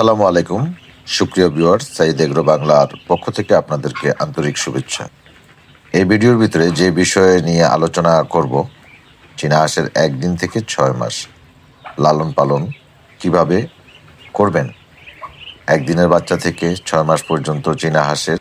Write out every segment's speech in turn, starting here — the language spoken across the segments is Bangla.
আসসালামু আলাইকুম। সুপ্রিয় ভিউয়ার সাইদ এগ্রো বাংলার পক্ষ থেকে আপনাদেরকে আন্তরিক শুভেচ্ছা। এই ভিডিওর ভিতরে যে বিষয়ে নিয়ে আলোচনা করব চীনা হাঁসের একদিন থেকে ছয় মাস লালন পালন কীভাবে করবেন, একদিনের বাচ্চা থেকে ছয় মাস পর্যন্ত চীনা হাঁসের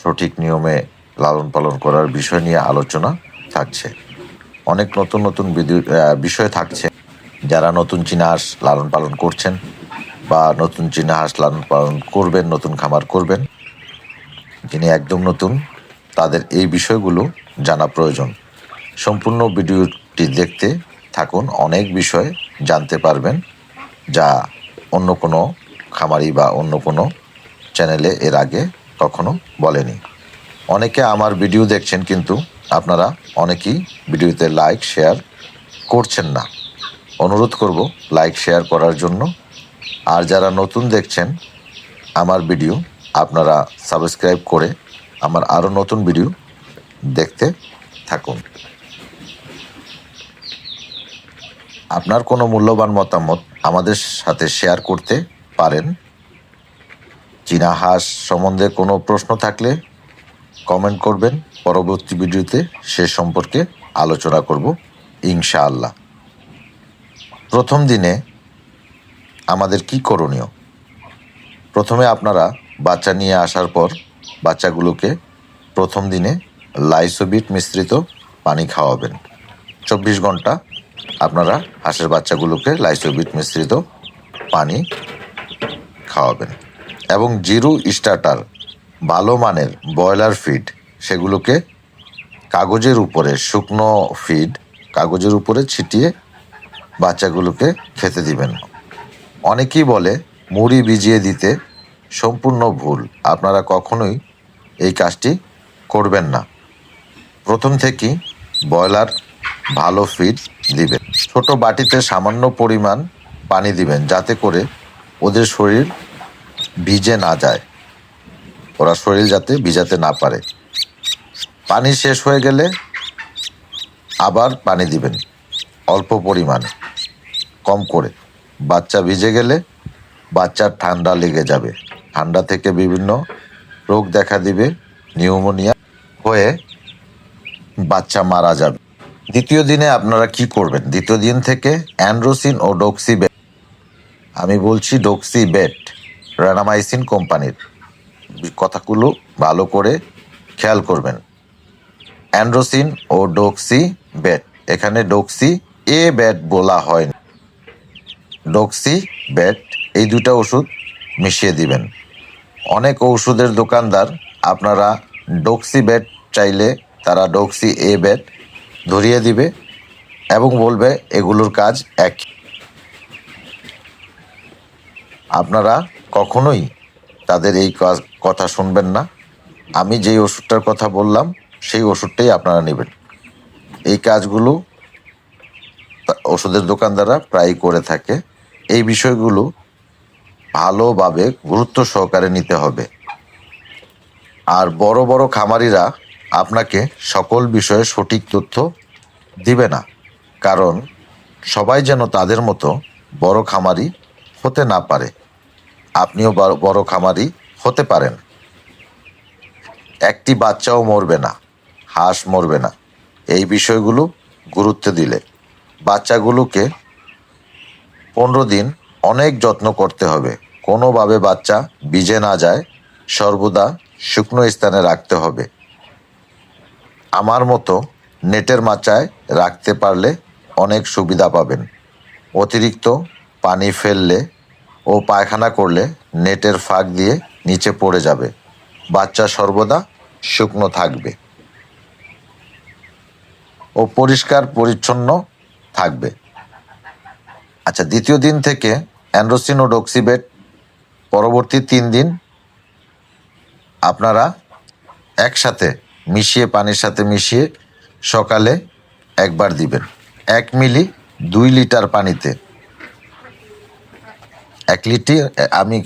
সঠিক নিয়মে লালন পালন করার বিষয় নিয়ে আলোচনা থাকছে। অনেক নতুন নতুন বিষয় থাকছে। যারা নতুন চীনা হাঁস লালন পালন করছেন বা নতুন চীনা হাঁস লালন পালন করবেন, নতুন খামার করবেন। যিনি একদম নতুন, তাদের এই বিষয়গুলো জানা প্রয়োজন। সম্পূর্ণ ভিডিওটি দেখতে থাকুন, অনেক বিষয় জানতে পারবেন যা অন্য কোনো খামারি বা অন্য কোনো চ্যানেলে এর আগে কখনো বলেনি। অনেকে আমার ভিডিও দেখছেন কিন্তু আপনারা অনেকেই ভিডিওতে লাইক, শেয়ার করছেন না। অনুরোধ করব, লাইক, শেয়ার করার জন্য আর যারা নতুন দেখছেন আমার ভিডিও, আপনারা সাবস্ক্রাইব করে আমার আরও নতুন ভিডিও দেখতে থাকুন। আপনার কোনো মূল্যবান মতামত আমাদের সাথে শেয়ার করতে পারেন। চীনা হাঁস সম্বন্ধে কোনো প্রশ্ন থাকলে কমেন্ট করবেন। পরবর্তী ভিডিওতে সে সম্পর্কে আলোচনা করব, ইনশাআল্লাহ। প্রথম দিনে আমাদের কি করণীয়? প্রথমে আপনারা বাচ্চা নিয়ে আসার পর বাচ্চাগুলোকে প্রথম দিনে লাইসোবিট মিশ্রিত পানি খাওয়াবেন। চব্বিশ ঘণ্টা আপনারা হাঁসের বাচ্চাগুলোকে লাইসোবিট মিশ্রিত পানি খাওয়াবেন এবং জিরো স্টার্টার ভালো মানের ব্রয়লার ফিড সেগুলোকে কাগজের উপরে, শুকনো ফিড কাগজের উপরে ছিটিয়ে বাচ্চাগুলোকে খেতে দিবেন। অনেকেই বলে, মুড়ি ভিজিয়ে দিতে সম্পূর্ণ ভুল। আপনারা কখনোই এই কাজটি করবেন না। প্রথম থেকেই ব্রয়লার ভালো ফিড দিবেন। ছোট বাটিতে সামান্য পরিমাণ পানি দিবেন, যাতে করে ওদের শরীর ভিজে না যায়। ওরা শরীর যাতে ভিজাতে না পারে। পানি শেষ হয়ে গেলে আবার পানি দিবেন, অল্প পরিমাণে, কম করে। বাচ্চা ভিজে গেলে বাচ্চার ঠান্ডা লেগে যাবে। ঠান্ডা থেকে বিভিন্ন রোগ দেখা দিবে, নিউমোনিয়া হয়ে বাচ্চা মারা যাবে। দ্বিতীয় দিনে আপনারা কি করবেন? দ্বিতীয় দিন থেকে অ্যান্ড্রোসিন ও ডোক্সি বেট আমি বলছি ডোক্সি বেট রানামাইসিন কোম্পানির। কথাগুলো ভালো করে খেয়াল করবেন। অ্যান্ড্রোসিন ও ডোক্সি বেট এখানে ডোক্সি এ ব্যাট বলা হয়। ডোক্সি ব্যাট এই দুটা ওষুধ মিশিয়ে দিবেন। অনেক ওষুধের দোকানদার আপনারা ডোক্সি ব্যাট চাইলে তারা ডোক্সি এ ব্যাট ধরিয়ে দিবে এবং বলবে এগুলোর কাজ এক। আপনারা কখনোই তাদের এই কাজ- কথা শুনবেন না। আমি যেই ওষুধটার কথা বললাম, সেই ওষুধটাই আপনারা নেবেন। এই কাজগুলো ওষুধের দোকানদাররা প্রায়ই করে থাকে। এই বিষয়গুলো ভালোভাবে গুরুত্ব সহকারে নিতে হবে। আর বড় বড় খামারিরা আপনাকে সকল বিষয়ে সঠিক তথ্য দিবে না। কারণ সবাই যেন তাদের মতো বড় খামারি হতে না পারে। আপনিও বড়- খামারি হতে পারেন। একটি বাচ্চাও মরবে না, হাঁস মরবে না। এই বিষয়গুলো গুরুত্ব দিলে বাচ্চাগুলোকে পনেরো দিন অনেক যত্ন করতে হবে। কোনোভাবে বাচ্চা ভিজে না যায়, সর্বদা শুকনো স্থানে রাখতে হবে। আমার মতো নেটের মাচায় রাখতে পারলে অনেক সুবিধা পাবেন। অতিরিক্ত পানি ফেললে ও পায়খানা করলে নেটের ফাঁক দিয়ে নিচে পড়ে যাবে। বাচ্চা সর্বদা শুকনো থাকবে ও পরিষ্কার পরিচ্ছন্ন থাকবে। আচ্ছা দ্বিতীয় দিন থেকে অ্যান্ড্রোসিন ও ডক্সিবেট পরবর্তী তিন দিন আপনারা একসাথে মিশিয়ে, পানির সাথে মিশিয়ে সকালে একবার দিবেন। এক মিলি দুই লিটার পানিতে। এক লিটার আমি,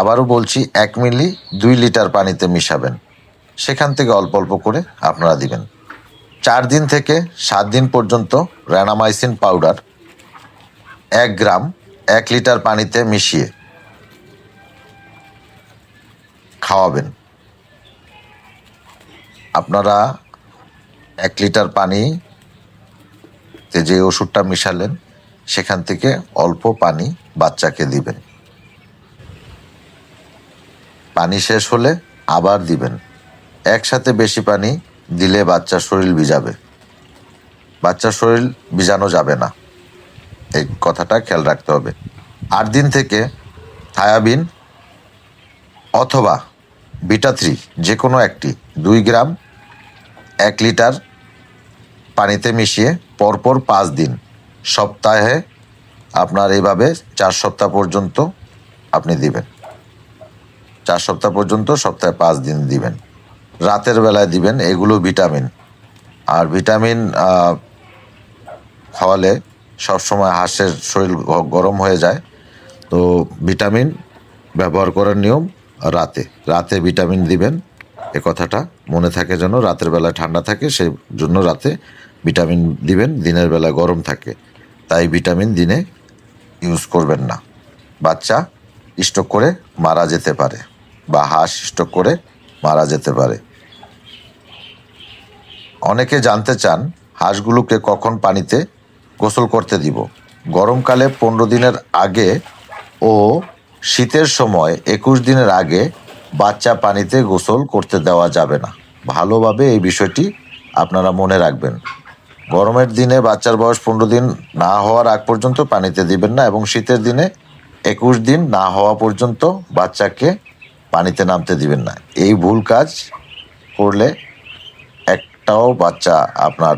আবারও বলছি, এক মিলি দুই লিটার পানিতে মিশাবেন। সেখান থেকে অল্প অল্প করে আপনারা দিবেন। চার দিন থেকে সাত দিন পর্যন্ত র্যানামাইসিন পাউডার এক গ্রাম, এক লিটার পানিতে মিশিয়ে খাওয়াবেন। আপনারা এক লিটার পানিতে যে ওষুধটা মিশালেন, সেখান থেকে অল্প পানি বাচ্চাকে দিবেন। পানি শেষ হলে আবার দিবেন। একসাথে বেশি পানি দিলে বাচ্চার শরীর ভিজাবে। বাচ্চার শরীর ভিজানো যাবে না। এই কথাটা খেয়াল রাখতে হবে। আট দিন থেকে থায়াবিন অথবা বিটা থ্রি যে কোনো একটি, দুই গ্রাম, এক লিটার পানিতে মিশিয়ে পরপর পাঁচ দিন। সপ্তাহে আপনার এইভাবে চার সপ্তাহ পর্যন্ত আপনি দিবেন। চার সপ্তাহ পর্যন্ত সপ্তাহে পাঁচ দিন দিবেন। রাতের বেলায় দিবেন, এগুলো ভিটামিন। আর ভিটামিন খাওয়ালে সবসময় হাঁসের শরীর গরম হয়ে যায়। তো ভিটামিন ব্যবহার করার নিয়ম রাতে। রাতে ভিটামিন দিবেন, এ কথাটা। মনে থাকে যেন রাতের বেলায় ঠান্ডা থাকে, সেই জন্য রাতে ভিটামিন দিবেন, দিনের বেলায় গরম থাকে। তাই ভিটামিন দিনে ইউজ করবেন না। বাচ্চা স্ট্রোক করে মারা যেতে পারে, বা হাঁস স্ট্রোক করে মারা যেতে পারে। অনেকে জানতে চান হাঁসগুলোকে কখন পানিতে গোসল করতে দিব। গরমকালে পনেরো দিনের আগে ও শীতের সময় একুশ দিনের আগে বাচ্চা পানিতে গোসল করতে দেওয়া যাবে না। ভালোভাবে এই বিষয়টি আপনারা মনে রাখবেন। গরমের দিনে বাচ্চার বয়স পনেরো দিন না হওয়ার আগ পর্যন্ত পানিতে দিবেন না এবং শীতের দিনে একুশ দিন না হওয়া পর্যন্ত বাচ্চাকে পানিতে নামতে দিবেন না। এই ভুল কাজ করলে একটাও বাচ্চা আপনার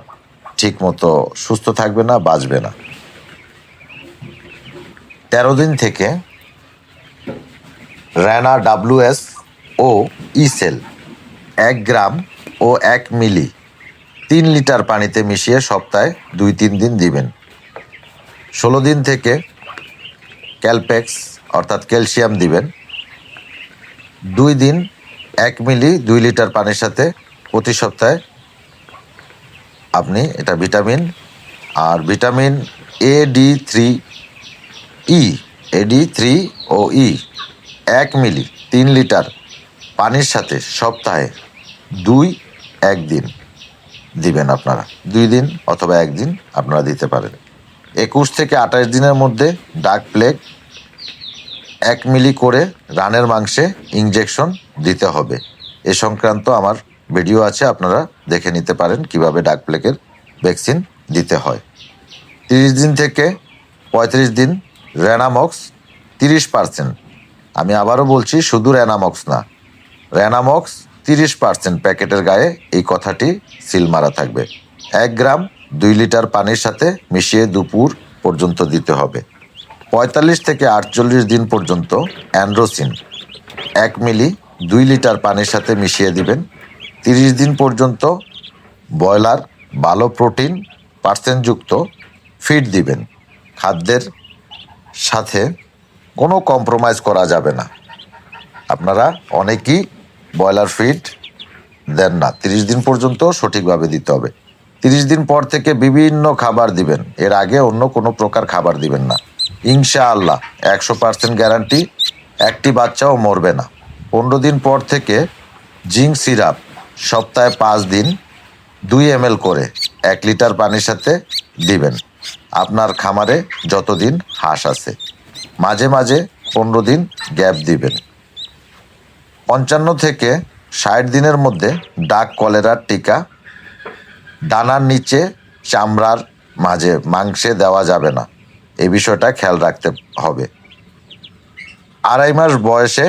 ঠিক মতো সুস্থ থাকবে না, বাঁচবে না। তেরো দিন থেকে র্যানা ডাব্লুএস ও ইসেল এক গ্রাম ও এক মিলি তিন লিটার পানিতে মিশিয়ে সপ্তাহে দুই তিন দিন দিবেন। ষোলো দিন থেকে ক্যালপেক্স অর্থাৎ ক্যালসিয়াম দিবেন। দুই দিন এক মিলি দুই লিটার পানির সাথে প্রতি সপ্তাহে আপনি এটা vitamin, R vitamin A D three E AD three O E এক মিলি, তিন লিটার পানির সাথে সপ্তাহে দুই একদিন দিবেন আপনারা। দুই দিন অথবা একদিন আপনারা দিতে পারেন। একুশ থেকে আঠাশ দিনের মধ্যে ডাক প্লেগ এক মিলি করে রানের মাংসে ইঞ্জেকশন দিতে হবে। এ সংক্রান্ত আমার ভিডিও আছে, আপনারা দেখে নিতে পারেন কীভাবে ডাক প্লেগের ভ্যাকসিন দিতে হয়। তিরিশ দিন থেকে পঁয়ত্রিশ দিন র্যানামক্স তিরিশ পার্সেন্ট। আমি আবারও বলছি, শুধু র্যানামক্স না র্যানামক্স তিরিশ পার্সেন্ট প্যাকেটের গায়ে এই কথাটি সিল মারা থাকবে। এক গ্রাম দুই লিটার পানির সাথে মিশিয়ে দুপুর পর্যন্ত দিতে হবে। পঁয়তাল্লিশ থেকে আটচল্লিশ দিন পর্যন্ত অ্যান্ড্রোসিন। এক মিলি দুই লিটার পানির সাথে মিশিয়ে দিবেন তিরিশ দিন পর্যন্ত ব্রয়লার ভালো প্রোটিন পার্সেন্টযুক্ত ফিড দিবেন। খাদ্যের সাথে কোনো কম্প্রোমাইজ করা যাবে না। আপনারা অনেকেই ব্রয়লার ফিড দেন না। তিরিশ দিন পর্যন্ত সঠিকভাবে দিতে হবে। তিরিশ দিন পর থেকে বিভিন্ন খাবার দিবেন। এর আগে অন্য কোনো প্রকার খাবার দিবেন না। ইনশাআল্লাহ একশো পার্সেন্ট গ্যারান্টি একটি বাচ্চাও মরবে না। পনেরো দিন পর থেকে জিঙ্ক সিরাপ সপ্তাহে পাঁচ দিন দুই এম করে এক লিটার পানির সাথে দিবেন। আপনার খামারে যতদিন হাঁস আছে, মাঝে মাঝে পনেরো দিন গ্যাপ দিবেন। পঞ্চান্ন থেকে ষাট দিনের মধ্যে ডাক কলেরার টিকা ডানার নিচে চামড়ার মাঝে মাংসে দেওয়া যাবে না। এই বিষয়টা খেয়াল রাখতে হবে। আড়াই মাস বয়সে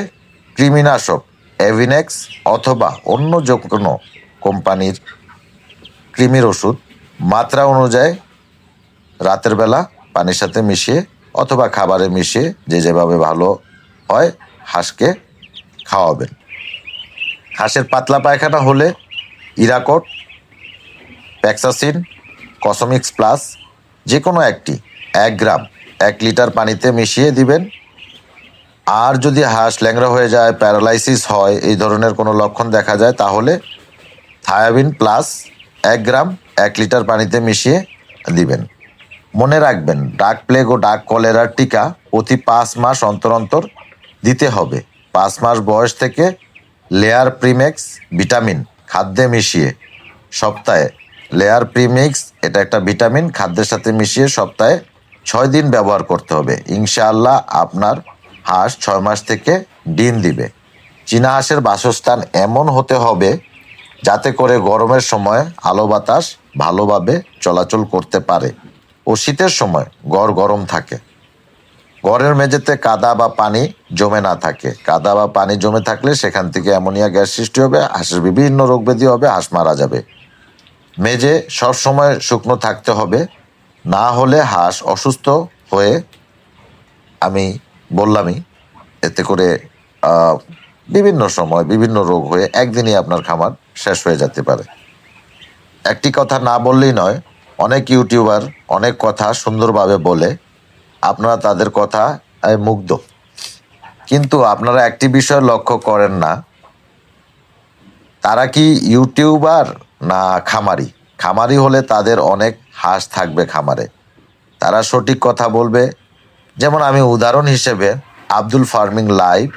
কৃমিনাশক এভিনেক্স অথবা অন্য যে কোনো কোম্পানির কৃমির ওষুধ মাত্রা অনুযায়ী রাতের বেলা পানির সাথে মিশিয়ে অথবা খাবারে মিশিয়ে যে যেভাবে ভালো হয় হাঁসকে খাওয়াবেন। হাঁসের পাতলা পায়খানা হলে ইরাকট, প্যাক্সাসিন, কসমিক্স প্লাস যে কোনো একটি এক গ্রাম এক লিটার পানিতে মিশিয়ে দিবেন আর যদি হাঁস ল্যাংরা হয়ে যায়, প্যারালাইসিস হয়, এই ধরনের কোনো লক্ষণ দেখা যায়, তাহলে থায়াবিন প্লাস এক গ্রাম এক লিটার পানিতে মিশিয়ে দিবেন। মনে রাখবেন, ডাক প্লেগ ও ডাক কলেরার টিকা প্রতি পাঁচ মাস অন্তর অন্তর দিতে হবে। পাঁচ মাস বয়স থেকে লেয়ার প্রিমেক্স ভিটামিন খাদ্যে মিশিয়ে সপ্তাহে। লেয়ার প্রিমিক্স, এটা একটা ভিটামিন, খাদ্যের সাথে মিশিয়ে সপ্তাহে ছয় দিন ব্যবহার করতে হবে। ইনশাআল্লাহ আপনার হাঁস ছয় মাস থেকে ডিম দিবে। চীনা হাঁসের বাসস্থান এমন হতে হবে যাতে করে গরমের সময় আলো বাতাস ভালোভাবে চলাচল করতে পারে ও শীতের সময় গড় গরম থাকে। ঘরের মেঝেতে কাদা বা পানি জমে না থাকে। কাদা বা পানি জমে থাকলে সেখান থেকে অ্যামোনিয়া গ্যাস সৃষ্টি হবে, হাঁসের বিভিন্ন রোগ ব্যাধি হবে, হাঁস মারা যাবে। মেঝে সবসময় শুকনো থাকতে হবে, না হলে হাঁস অসুস্থ হয়ে আমি বললামই, এতে করে বিভিন্ন সময় বিভিন্ন রোগ হয়ে একদিনই আপনার খামার শেষ হয়ে যেতে পারে। একটি কথা না বললেই নয়, অনেক ইউটিউবার অনেক কথা সুন্দরভাবে বলে, আপনারা তাদের কথা মুগ্ধ। কিন্তু আপনারা একটি বিষয় লক্ষ্য করেন না, তারা কি ইউটিউবার না খামারি? খামারি হলে তাদের অনেক হাঁস থাকবে খামারে। তারা সঠিক কথা বলবে যেমন আমি উদাহরণ হিসেবে আব্দুল ফার্মিং লাইভ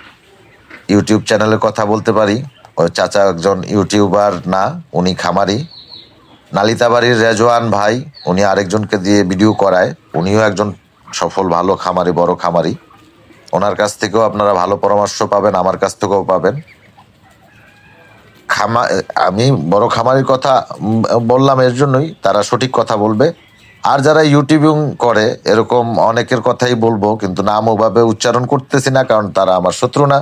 ইউটিউব চ্যানেলের কথা বলতে পারি। ওই চাচা একজন ইউটিউবার না, উনি খামারি। নালিতাবাড়ির রেজওয়ান ভাই, উনি আরেকজনকে দিয়ে ভিডিও করায়। উনিও একজন সফল, ভালো খামারি, বড় খামারি। ওনার কাছ থেকেও আপনারা ভালো পরামর্শ পাবেন, আমার কাছ থেকেও পাবেন। খামা আমি বড় খামারির কথা বললাম, এর জন্যই তারা সঠিক কথা বলবে। আর যারা ইউটিউবিং করে, এরকম অনেকের কথাই বলব, কিন্তু নাম ওভাবে উচ্চারণ করতেছি না, কারণ তারা আমার শত্রু না।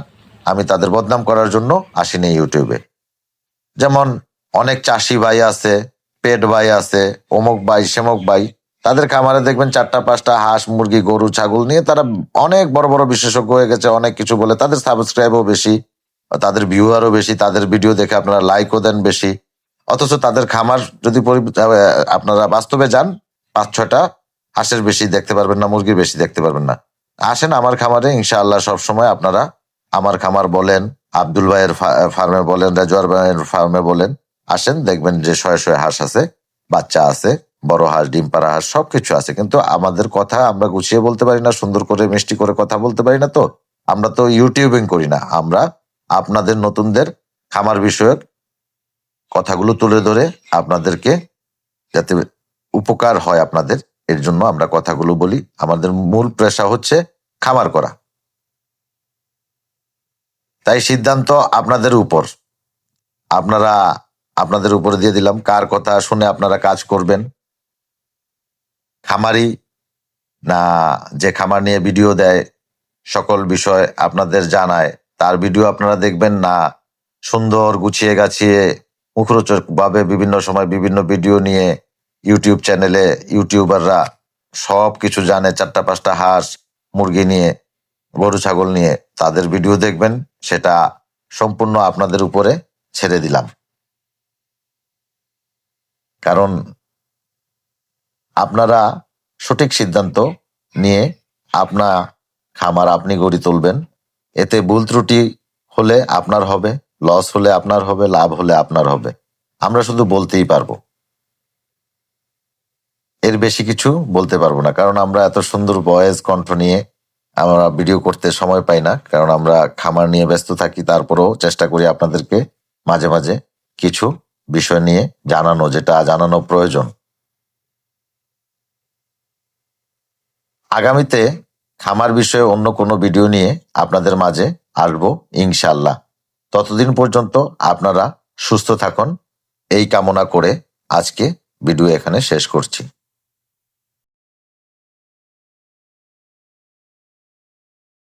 আমি তাদের বদনাম করার জন্য আসিনি ইউটিউবে। যেমন অনেক চাষি ভাই আছে, পেট ভাই আছে, অমুক ভাই, সেমক ভাই তাদের খামারে দেখবেন চারটা, পাঁচটা হাঁস, মুরগি, গরু, ছাগল নিয়ে তারা অনেক বড় বড় বিশেষজ্ঞ হয়ে গেছে, অনেক কিছু বলে তাদের সাবস্ক্রাইবও বেশি, তাদের ভিউয়ারও বেশি, তাদের ভিডিও দেখে আপনারা লাইকও দেন বেশি। অথচ তাদের খামার যদি আপনারা বাস্তবে যান পাঁচ ছটা হাঁসের বেশি দেখতে পারবেন না, মুরগির বেশি দেখতে পারবেন না। আসেন আমার খামারে, ইনশাআল্লাহ সবসময় আপনারা আমার খামার বলেন, আব্দুল ভাইয়ের ফার্মে বলেন, রাজওয়ার ভাইয়ের ফার্মে বলেন, আসেন দেখবেন যে শয়ে শয়ে হাঁস আছে, বাচ্চা আছে, বড় হাঁস, ডিম পাড়া হাঁস, সবকিছু আছে। কিন্তু আমাদের কথা আমরা গুছিয়ে বলতে পারি না, সুন্দর করে, মিষ্টি করে কথা বলতে পারি না তো। আমরা তো ইউটিউবিং করি না। আমরা আপনাদের নতুনদের খামার বিষয়ক কথাগুলো তুলে ধরে আপনাদেরকে যাতে উপকার হয় আপনাদের, এর জন্য আমরা কথাগুলো বলি। আমাদের মূল পেশা হচ্ছে খামার করা। তাই সিদ্ধান্ত আপনাদের উপর। আপনারা, আপনাদের উপরে দিয়ে দিলাম, কার কথা শুনে আপনারা কাজ করবেন। খামারি না, যে খামার নিয়ে ভিডিও দেয়, সকল বিষয় আপনাদের জানায়। তার ভিডিও আপনারা দেখবেন না। সুন্দর গুছিয়ে গাছিয়ে মুখরোচক ভাবে বিভিন্ন সময় বিভিন্ন ভিডিও নিয়ে ইউটিউব চ্যানেলে ইউটিউবাররা সব কিছু জানে, চারটা পাঁচটা হাঁস, মুরগি নিয়ে, গরু, ছাগল নিয়ে। তাদের ভিডিও দেখবেন, সেটা সম্পূর্ণ আপনাদের উপরে ছেড়ে দিলাম। কারণ আপনারা সঠিক সিদ্ধান্ত নিয়ে আপনা খামার আপনি গড়ি তুলবেন। এতে ভুল ত্রুটি হলে আপনার হবে, লস হলে আপনার হবে, লাভ হলে আপনার হবে। আমরা শুধু বলতেই পারব। এর বেশি কিছু বলতে পারব না, কারণ আমরা এত সুন্দর ভয়েস কণ্ঠ নিয়ে আমরা ভিডিও করতে সময় পাই না, কারণ আমরা খামার নিয়ে ব্যস্ত থাকি, তারপরেও চেষ্টা করি আপনাদেরকে মাঝে মাঝে কিছু বিষয় নিয়ে জানানো, যেটা জানানো প্রয়োজন। আগামীতে খামার বিষয়ে অন্য কোনো ভিডিও নিয়ে আপনাদের মাঝে আসব ইনশাল্লাহ ততদিন পর্যন্ত আপনারা সুস্থ থাকুন, এই কামনা করে আজকে ভিডিও এখানে শেষ করছি।